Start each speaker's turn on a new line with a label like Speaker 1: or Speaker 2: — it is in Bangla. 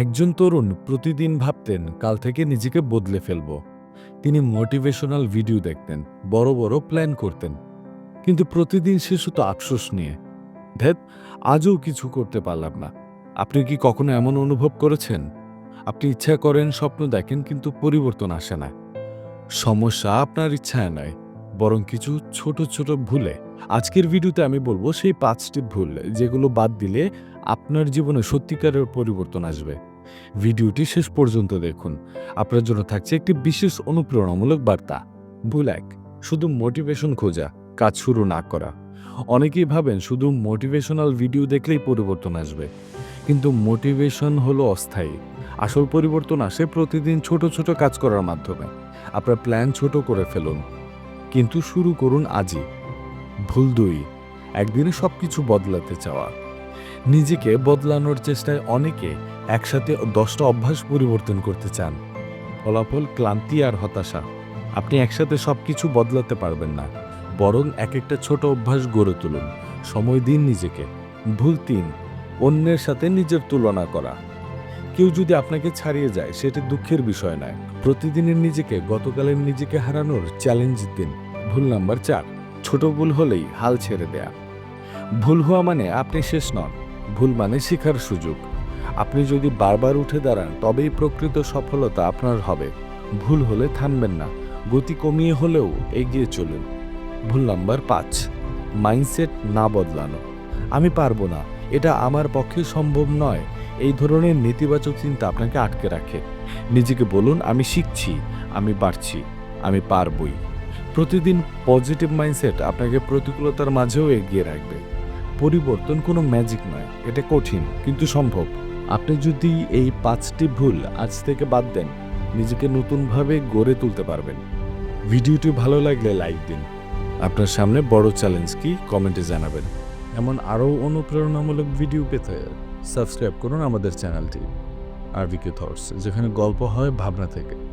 Speaker 1: একজন তরুণ প্রতিদিন ভাবতেন, কাল থেকে নিজেকে বদলে ফেলব। তিনি মোটিভেশনাল ভিডিও দেখতেন, বড় বড় প্ল্যান করতেন। কিন্তু প্রতিদিন সে শুধু আফসোস নিয়ে ধ্যাত আজও কিছু করতে পারলাম না। আপনি কি কখনো এমন অনুভব করেছেন? আপনি ইচ্ছা করেন স্বপ্ন দেখেন, কিন্তু পরিবর্তন আসে না। সমস্যা আপনার ইচ্ছায় নয়। বরং কিছু ছোট ছোট ভুলে আজকের ভিডিওতে আমি বলব সেই পাঁচটি ভুল যেগুলো বাদ দিলে আপনার জীবনে সত্যিকারের পরিবর্তন আসবে। ভিডিওটি শেষ পর্যন্ত দেখুন। আপনার জন্য থাকছে একটি বিশেষ অনুপ্রেরণামূলক বার্তা। ভুল এক, শুধু মোটিভেশন খোঁজা, কাজ শুরু না করা। অনেকেই ভাবেন শুধু মোটিভেশনাল ভিডিও দেখলেই পরিবর্তন আসবে। কিন্তু মোটিভেশন হলো অস্থায়ী। আসল পরিবর্তন আসে প্রতিদিন ছোট ছোট কাজ করার মাধ্যমে। আপনার প্ল্যান ছোট করে ফেলুন। কিন্তু শুরু করুন আজই। ভুল দুই, একদিনে সব কিছু বদলাতে চাওয়া। নিজেকে বদলানোর চেষ্টায় অনেকে একসাথে দশটা অভ্যাস পরিবর্তন করতে চান। ফলাফল ক্লান্তি আর হতাশা। আপনি একসাথে সব কিছু বদলাতে পারবেন না। বরং এক একটা ছোট অভ্যাস গড়ে তুলুন। সময় দিন নিজেকে। ভুল তিন, অন্যের সাথে নিজের তুলনা করা। কেউ যদি আপনাকে ছাড়িয়ে যায়, সেটি দুঃখের বিষয় নয়। প্রতিদিনের নিজেকে, গতকালের নিজেকে হারানোর চ্যালেঞ্জ দিন। ভুল নাম্বার চার, ছোট ভুল হলেই হাল ছেড়ে দেয়া। ভুল হওয়া মানে আপনি শেষ নন, ভুল মানে শেখার সুযোগ। আপনি যদি বারবার উঠে দাঁড়ান, তবেই প্রকৃত সফলতা আপনার হবে। ভুল হলে থামবেন না, গতি কমিয়ে হলেও এগিয়ে চলুন। ভুল নাম্বার পাঁচ মাইন্ডসেট না বদলানো। আমি পারব না, এটা আমার পক্ষে সম্ভব নয়। এই ধরনের নেতিবাচক চিন্তা আপনাকে আটকে রাখে। নিজেকে বলুন, আমি শিখছি, আমি পারছি, আমি পারবই। প্রতিদিন পজিটিভ মাইন্ডসেট আপনাকে প্রতিকূলতার মাঝেও এগিয়ে রাখবে। পরিবর্তন কোনো ম্যাজিক নয়, এটা কঠিন, কিন্তু সম্ভব। আপনি যদি এই পাঁচটি ভুল আজ থেকে বাদ দেন, নিজেকে নতুনভাবে গড়ে তুলতে পারবেন। ভিডিওটি ভালো লাগলে লাইক দিন। আপনার সামনে বড় চ্যালেঞ্জ কি? কমেন্টে জানাবেন। এমন আরও অনুপ্রেরণামূলক ভিডিও পেতে সাবস্ক্রাইব করুন আমাদের চ্যানেলটি আর আরবিকে থটস যেখানে গল্প হয় ভাবনা থেকে।